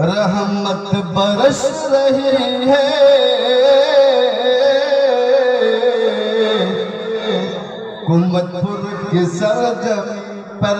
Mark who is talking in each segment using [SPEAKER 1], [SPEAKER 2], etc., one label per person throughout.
[SPEAKER 1] रहमत बरस रही है कुमतपुर के सरजमी पर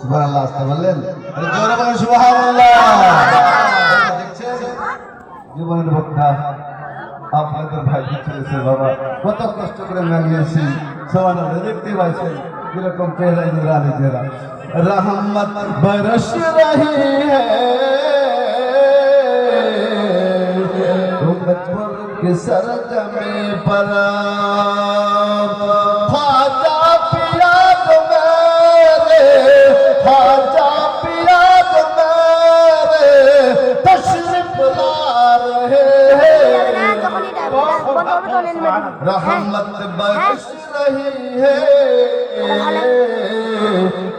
[SPEAKER 1] সুবহানাল্লাহ আসতে বললেন আরে জোরে বলেন সুবহানাল্লাহ দেখছেন জীবনের বক্তা আপনাদের ভাই চলেছে বাবা কত কষ্ট করে মানিয়েছি সবার দেখতে পাইছেন কিরকম চেহারা নিরালি চেহারা रहमत बरस रही है। के सर सरजम पर खाजा पिया तो मेरे खाजा पिया तो मेरे तशरीफ़ ला रहे हैं। रहमत बरस रही है।